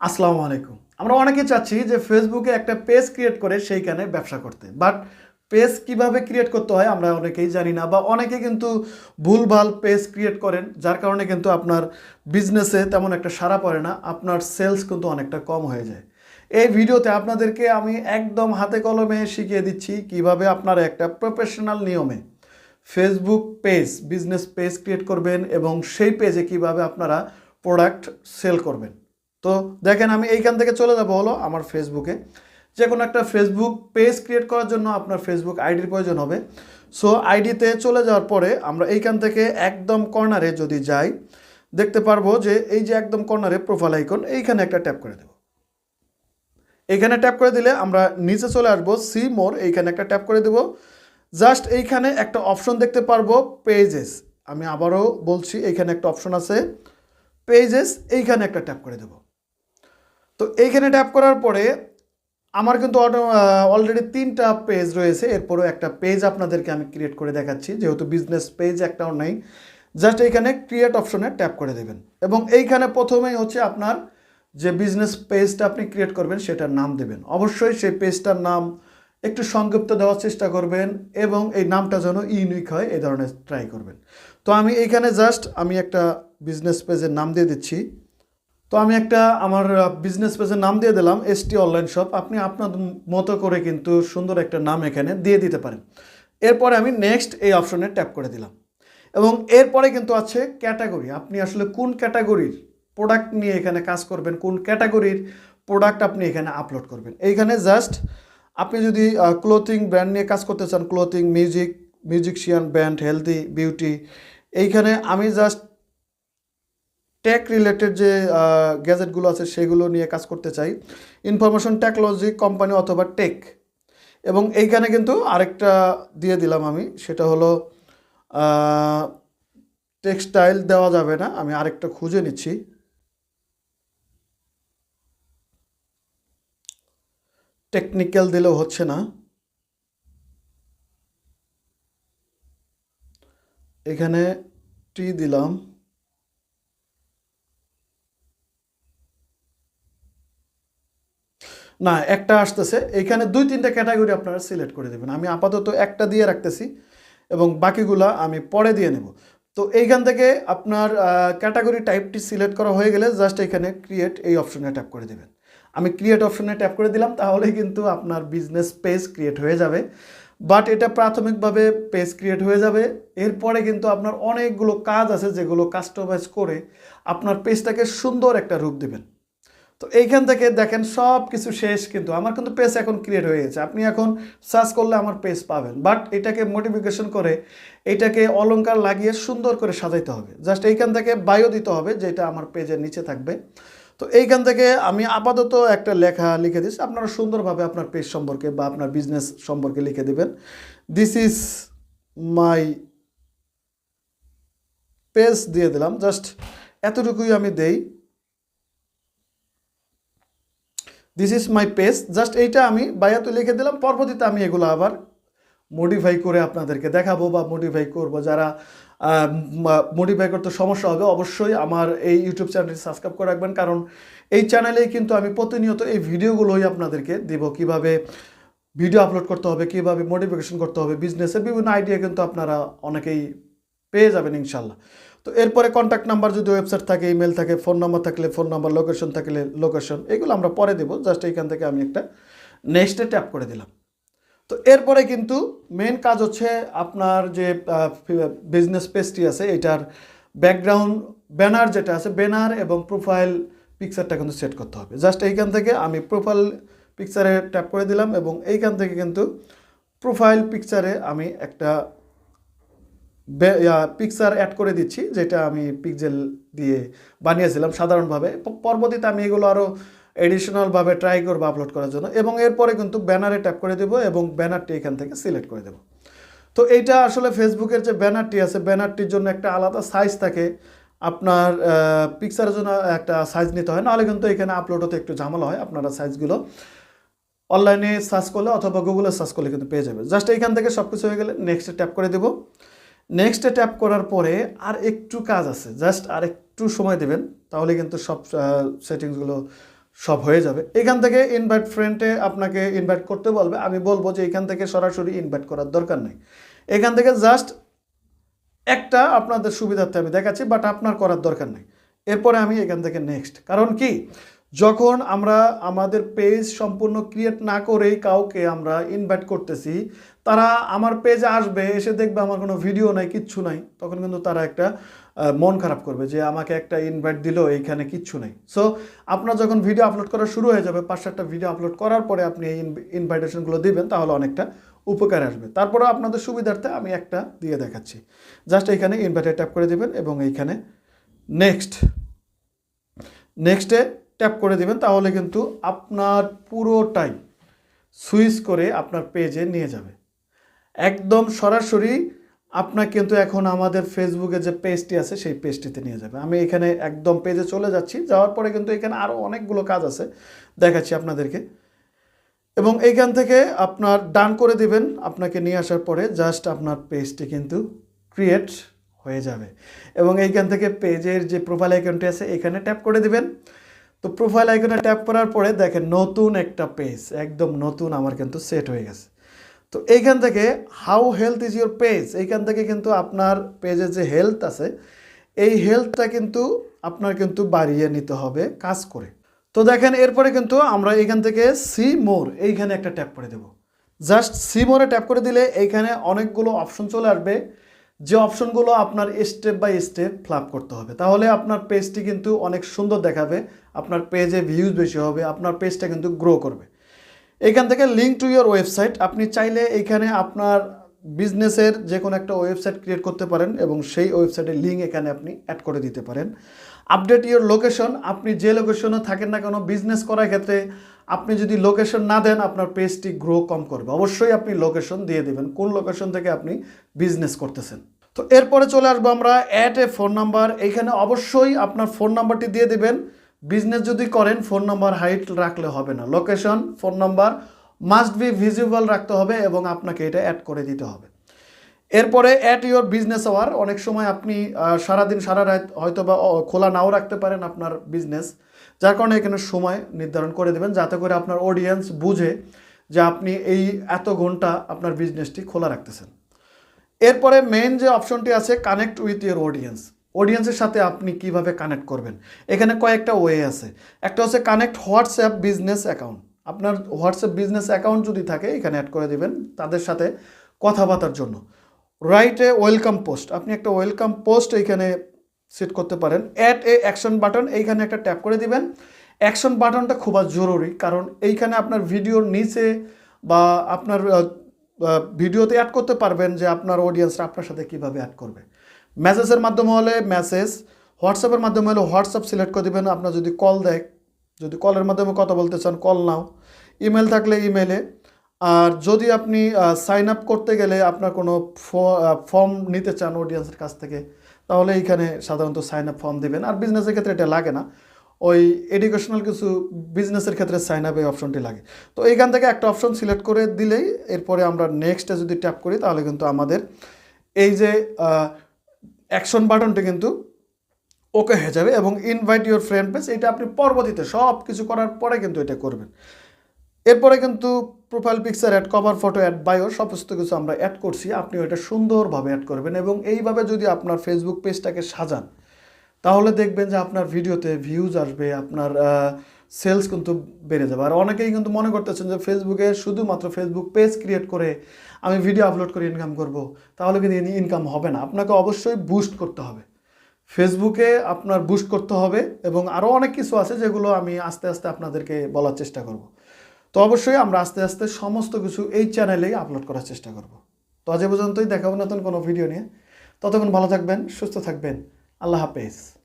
আসসালামু আলাইকুম। আমরা অনেকে চাচ্ছি যে ফেসবুকে একটা পেজ ক্রিয়েট করে সেইখানে ব্যবসা করতে। বাট পেজ কীভাবে ক্রিয়েট করতে হয় আমরা অনেকেই জানি না বা অনেকে কিন্তু ভুলভাল পেজ ক্রিয়েট করেন, যার কারণে কিন্তু আপনার বিজনেসে তেমন একটা সাড়া পড়ে না, আপনার সেলস কিন্তু অনেকটা কম হয়ে যায়। এই ভিডিওতে আপনাদেরকে আমি একদম হাতে কলমে শিখিয়ে দিচ্ছি কীভাবে আপনারা একটা প্রফেশনাল নিয়মে Facebook page business page create করবেন এবং সেই পেজে কীভাবে আপনারা প্রোডাক্ট সেল করবেন। তো দেখেন আমি এইখান থেকে চলে যাব হলো আমার ফেসবুকে যে কোনো একটা ফেসবুক পেজ ক্রিয়েট করার জন্য আপনার ফেসবুক আইডির প্রয়োজন হবে। সো আইডিতে চলে যাওয়ার পরে আমরা এইখান থেকে একদম কর্নারে যদি যাই, দেখতে পারব যে এই যে একদম কর্নারে প্রোফাইল আইকন এইখানে একটা ট্যাপ করে দেব। এইখানে ট্যাপ করে দিলে আমরা নিচে চলে আসব সি মোর এইখানে একটা ট্যাপ করে দেব। জাস্ট এইখানে একটা অপশন দেখতে পারব পেজেস আমি আবারও বলছি, এইখানে একটা অপশন আছে পেজেস এইখানে একটা ট্যাপ করে দেব। তো এইখানে ট্যাপ করার পরে আমার কিন্তু অলরেডি তিনটা পেজ রয়েছে। এরপরও একটা পেজ আপনাদেরকে আমি ক্রিয়েট করে দেখাচ্ছি। যেহেতু বিজনেস পেজ একটাও নেই জাস্ট এইখানে ক্রিয়েট অপশনে ট্যাপ করে দেবেন। এবং এইখানে প্রথমেই হচ্ছে আপনার যে বিজনেস পেজটা আপনি ক্রিয়েট করবেন, সেটার নাম দেবেন। অবশ্যই সেই পেজটার নাম একটু সংক্ষিপ্ত দেওয়ার চেষ্টা করবেন এবং এই নামটা যেন ইউনিক হয়, এই ধরনের ট্রাই করবেন। তো আমি এইখানে জাস্ট আমি একটা বিজনেস পেজের নাম দিয়ে দিচ্ছি। তো আমি একটা আমার বিজনেস পেজের নাম দিয়ে দিলাম এসটি অনলাইন শপ আপনি আপনার মতো করে কিন্তু সুন্দর একটা নাম এখানে দিয়ে দিতে পারেন। এরপরে আমি নেক্সট এই অপশনে ট্যাপ করে দিলাম। এবং এরপরে কিন্তু আছে ক্যাটাগরি আপনি আসলে কোন ক্যাটাগরির প্রোডাক্ট নিয়ে এখানে কাজ করবেন, কোন ক্যাটাগরির প্রোডাক্ট আপনি এখানে আপলোড করবেন। এইখানে জাস্ট আপনি যদি ক্লোথিং ব্র্যান্ড নিয়ে কাজ করতে চান clothing music musician band healthy beauty এইখানে আমি জাস্ট টেক রিলেটেড যে গ্যাজেটগুলো আছে সেগুলো নিয়ে কাজ করতে চাই। ইনফরমেশন টেকনোলজি কোম্পানি অথবা টেক এবং এইখানে কিন্তু আরেকটা দিয়ে দিলাম আমি, সেটা হলো টেক্সটাইল দেওয়া যাবে না, আমি আরেকটা খুঁজে নিচ্ছি। টেকনিক্যাল দিলেও হচ্ছে না। এখানে টি দিলাম। না, একটা আসতেছে। এখানে দুই, তিনটা ক্যাটাগরি আপনারা সিলেক্ট করে দেবেন। আমি আপাতত একটা দিয়ে রাখতেছি এবং বাকিগুলা আমি পরে দিয়ে নেব। তো এইখান থেকে আপনার ক্যাটাগরি টাইপটি সিলেক্ট করা হয়ে গেলে জাস্ট এখানে ক্রিয়েট এই অপশনে ট্যাপ করে দেবেন। আমি ক্রিয়েট অপশনে ট্যাপ করে দিলাম তাহলে কিন্তু আপনার বিজনেস পেজ ক্রিয়েট হয়ে যাবে। বাট এটা প্রাথমিকভাবে পেজ ক্রিয়েট হয়ে যাবে। এরপরে কিন্তু আপনার অনেকগুলো কাজ আছে যেগুলো কাস্টমাইজ করে আপনার পেজটাকে সুন্দর একটা রূপ দেবেন। তো এইখান থেকে দেখেন সব কিছু শেষ কিন্তু আমার কিন্তু পেজ এখন ক্রিয়েট হয়ে গেছে। আপনি এখন সার্চ করলে আমার পেজ পাবেন। বাট এটাকে মোটিফিকেশন করে, এটাকে অলঙ্কার লাগিয়ে সুন্দর করে সাজাইতে হবে। জাস্ট এইখান থেকে বায়ো দিতে হবে যেটা আমার পেজের নিচে থাকবে। তো এইখান থেকে আমি আপাতত একটা লেখা লিখে দিচ্ছি। আপনারা সুন্দরভাবে আপনার পেজ সম্পর্কে বা আপনার বিজনেস সম্পর্কে লিখে দেবেন। দিস ইজ মাই পেজ দিয়ে দিলাম। জাস্ট এতটুকুই আমি দেই। This is my page just এইটা আমি বায়াতে লিখে দিলাম। পরবর্তীতে আমি এগুলো আবার মডিফাই করে আপনাদেরকে দেখাবো বা মডিফাই করব। যারা মডিফাই করতে সমস্যা হবে, অবশ্যই আমার এই ইউটিউব চ্যানেলটি সাবস্ক্রাইব করে রাখবেন। কারণ এই চ্যানেলেই কিন্তু আমি প্রতিনিয়ত এই ভিডিওগুলোই আপনাদেরকে দেব। কীভাবে ভিডিও আপলোড করতে হবে, কীভাবে মডিফিকেশন করতে হবে বিজনেসের বিভিন্ন আইডিয়া কিন্তু আপনারা অনেকেই পেয়ে যাবেন ইনশাল্লাহ। তো এরপরে কন্ট্যাক্ট নাম্বার যদি ওয়েবসাইট থাকে ইমেল থাকে ফোন নাম্বার থাকলে ফোন নাম্বার লোকেশন থাকলে লোকেশন এগুলো আমরা পরে দেবো। জাস্ট এইখান থেকে আমি একটা নেক্সটে ট্যাপ করে দিলাম। তো এরপরে কিন্তু মেন কাজ হচ্ছে আপনার যে বিজনেস পেজটি আছে, এটার ব্যাকগ্রাউন্ড ব্যানার যেটা আছে ব্যানার এবং প্রোফাইল পিকচারটা কিন্তু সেট করতে হবে। জাস্ট এইখান থেকে আমি প্রোফাইল পিকচারে ট্যাপ করে দিলাম এবং এইখান থেকে কিন্তু প্রোফাইল পিকচারে আমি একটা পিকচার অ্যাড করে দিচ্ছি, যেটা আমি পিকজেল দিয়ে বানিয়েছিলাম সাধারণভাবে। পরবর্তীতে আমি এগুলো আরও এডিশনালভাবে ট্রাই করব আপলোড করার জন্য। এবং এরপরে কিন্তু ব্যানারে ট্যাপ করে দেবো এবং ব্যানারটি এখান থেকে সিলেক্ট করে দেবো। তো এইটা আসলে ফেসবুকের যে ব্যানারটি আছে ব্যানারটির জন্য একটা আলাদা সাইজ থাকে। আপনার পিকচারের জন্য একটা সাইজ নিতে হয়। নাহলে কিন্তু এখানে আপলোড হতে একটু ঝামেলা হয় আপনারা সাইজগুলো অনলাইনে সার্চ করলে অথবা গুগলে সার্চ করলে কিন্তু পেয়ে যাবে জাস্ট এইখান থেকে সব কিছু হয়ে গেলে নেক্সটে ট্যাপ করে দেবো। নেক্সটে ট্যাপ করার পরে আর একটু কাজ আছে। জাস্ট আর একটু সময় দেবেন, তাহলে কিন্তু সব সেটিংসগুলো সব হয়ে যাবে। এখান থেকে ইনভাইট ফ্রেন্ডে আপনাকে ইনভাইট করতে বলবে। আমি বলব যে এখান থেকে সরাসরি ইনভাইট করার দরকার নেই। এখান থেকে জাস্ট একটা আপনাদের সুবিধার্থে আমি দেখাচ্ছি বাট আপনার করার দরকার নেই। এরপরে আমি এখান থেকে নেক্সট কারণ কি? যখন আমরা আমাদের পেজ সম্পূর্ণ ক্রিয়েট না করেই কাউকে আমরা ইনভাইট করতেছি, তারা আমার পেজে আসবে, এসে দেখবে আমার কোনো ভিডিও নাই, কিচ্ছু নাই। তখন কিন্তু তারা একটা মন খারাপ করবে যে আমাকে একটা ইনভাইট দিল, এইখানে কিচ্ছু নেই। সো আপনার যখন ভিডিও আপলোড করা শুরু হয়ে যাবে, পাঁচ সাতটা ভিডিও আপলোড করার পরে আপনি এই ইনভাইটেশনগুলো দিবেন, তাহলে অনেকটা উপকার আসবে। তারপরে আপনাদের সুবিধার্থে আমি একটা দিয়ে দেখাচ্ছি। জাস্ট এইখানে ইনভাইটে ট্যাপ করে দিবেন এবং এইখানে নেক্সট নেক্সটে ট্যাপ করে দিবেন, তাহলে কিন্তু আপনার পুরোটাই সুইচ করে আপনার পেজে নিয়ে যাবে। একদম সরাসরি আপনার কিন্তু এখন আমাদের ফেসবুকে যে পেজটি আছে, সেই পেজটিতে নিয়ে যাবে। আমি এখানে একদম পেজে চলে যাচ্ছি, যাওয়ার পরে কিন্তু এখানে আরও অনেকগুলো কাজ আছে, দেখাচ্ছি আপনাদেরকে। এবং এইখান থেকে আপনার ডান করে দিবেন, আপনাকে নিয়ে আসার পরে জাস্ট আপনার পেজটি কিন্তু ক্রিয়েট হয়ে যাবে। এবং এইখান থেকে পেজের যে প্রোফাইল আইকনটি আছে, এখানে ট্যাপ করে দিবেন। তো প্রোফাইল আইকনে ট্যাপ করার পরে দেখেন নতুন একটা পেজ একদম নতুন আমার কিন্তু সেট হয়ে গেছে। তো এইখান থেকে how health is your page এইখান থেকে কিন্তু আপনার পেজের যে হেলথ আছে, এই হেলথটা কিন্তু আপনার কিন্তু বাড়িয়ে নিতে হবে কাজ করে। তো দেখেন এরপরে কিন্তু আমরা এখান থেকে সি মোর এইখানে একটা ট্যাপ করে দেব। জাস্ট সি মোরে ট্যাপ করে দিলে এইখানে অনেকগুলো অপশন চলে আসবে। যে অপশনগুলো আপনার স্টেপ বাই স্টেপ ফ্লাপ করতে হবে। তাহলে আপনার পেজটি কিন্তু অনেক সুন্দর দেখাবে, আপনার পেজে ভিউজ বেশি হবে, আপনার পেজটা কিন্তু গ্রো করবে। এখান থেকে লিঙ্ক টু ইয়োর ওয়েবসাইট আপনি চাইলে এইখানে আপনার বিজনেসের যে কোনো একটা ওয়েবসাইট ক্রিয়েট করতে পারেন এবং সেই ওয়েবসাইটের লিঙ্ক এখানে আপনি অ্যাড করে দিতে পারেন। আপডেট ইয়োর লোকেশন আপনি যে লোকেশনে থাকেন না কেন বিজনেস করার ক্ষেত্রে আপনি যদি লোকেশন না দেন, আপনার পেজটি গ্রো কম করবে। অবশ্যই আপনি লোকেশন দিয়ে দেবেন। কোন লোকেশন থেকে আপনি বিজনেস করতেছেন? তো এরপরে চলে আসব আমরা অ্যাট এ ফোন নাম্বার এইখানে অবশ্যই আপনার ফোন নাম্বারটি দিয়ে দেবেন। বিজনেস যদি করেন ফোন নাম্বার হাইট রাখলে হবে না। Location phone number must be visible রাখতে হবে এবং আপনাকে এটা অ্যাড করে দিতে হবে। এরপরে অ্যাট ইউর বিজনেস আওয়ার অনেক সময় আপনি সারাদিন, সারা রাত হয়তো বা খোলা নাও রাখতে পারেন আপনার বিজনেস যার কারণে এখানে সময় নির্ধারণ করে দেবেন, যাতে করে আপনার অডিয়েন্স বুঝে যে আপনি এই এত ঘণ্টা আপনার বিজনেসটি খোলা রাখতেছেন। এরপরে মেন যে অপশনটি আছে কানেক্ট উইথ ইউর অডিয়েন্স অডিয়েন্সের সাথে আপনি কীভাবে কানেক্ট করবেন? এখানে কয়েকটা ওয়ে আছে। একটা হচ্ছে কানেক্ট হোয়াটসঅ্যাপ বিজনেস অ্যাকাউন্ট আপনার হোয়াটসঅ্যাপ বিজনেস অ্যাকাউন্ট যদি থাকে, এখানে অ্যাড করে দিবেন তাদের সাথে কথাবার্তার জন্য। রাইট ওয়েলকাম পোস্ট আপনি একটা ওয়েলকাম পোস্ট এইখানে সেট করতে পারেন। অ্যাড এ অ্যাকশন বাটন এইখানে একটা ট্যাপ করে দিবেন। অ্যাকশন বাটনটা খুব জরুরি, কারণ এইখানে আপনার ভিডিওর নিচে বা আপনার ভিডিওতে অ্যাড করতে পারবেন যে আপনার অডিয়েন্সরা আপনার সাথে কীভাবে অ্যাড করবে। মেসেজের মাধ্যমে হলে মেসেজ হোয়াটসঅ্যাপের মাধ্যমে হলে হোয়াটসঅ্যাপ সিলেক্ট করে দেবেন। আপনার যদি কল দেয়, যদি কলের মাধ্যমে কথা বলতে চান কল নাও। ইমেল থাকলে ইমেলে আর যদি আপনি সাইন আপ করতে গেলে আপনার কোনো ফর্ম নিতে চান অডিয়েন্সের কাছ থেকে তাহলে এইখানে সাধারণত সাইন আপ ফর্ম দেবেন। আর বিজনেসের ক্ষেত্রে এটা লাগে না। ওই এডুকেশনাল কিছু বিজনেসের ক্ষেত্রে সাইন আপ এই অপশনটি লাগে। তো এইখান থেকে একটা অপশন সিলেক্ট করে দিলেই এরপরে আমরা নেক্সটে যদি ট্যাপ করি, তাহলে কিন্তু আমাদের এই যে অ্যাকশন বাটনটি কিন্তু ওকে হয়ে যাবে এবং ইনভাইট ইউর ফ্রেন্ড পেজ এটা আপনি পরবর্তীতে সব কিছু করার পরে কিন্তু এটা করবেন। এরপরে কিন্তু profile picture add cover photo add bio সমস্ত কিছু আমরা অ্যাড করছি। আপনি ওটা সুন্দরভাবে অ্যাড করবেন এবং এইভাবে যদি আপনার ফেসবুক পেজটাকে সাজান, তাহলে দেখবেন যে আপনার ভিডিওতে ভিউজ আসবে, আপনার সেলস কিন্তু বেড়ে যাবে। আর অনেকেই কিন্তু মনে করতেছেন যে ফেসবুকে শুধুমাত্র ফেসবুক পেজ ক্রিয়েট করে আমি ভিডিও আপলোড করে ইনকাম করব, তাহলে কিন্তু ইনকাম হবে না। আপনাকে অবশ্যই বুস্ট করতে হবে। ফেসবুকে আপনার বুস্ট করতে হবে এবং আরও অনেক কিছু আছে যেগুলো আমি আস্তে আস্তে আপনাদেরকে বলার চেষ্টা করব। তো অবশ্যই আমরা আস্তে আস্তে সমস্ত কিছু এই চ্যানেলেই আপলোড করার চেষ্টা করব। তো আজ পর্যন্তই দেখাবো নতুন কোনো ভিডিও নিয়ে। ততক্ষণ ভালো থাকবেন, সুস্থ থাকবেন। আল্লাহ হাফেজ।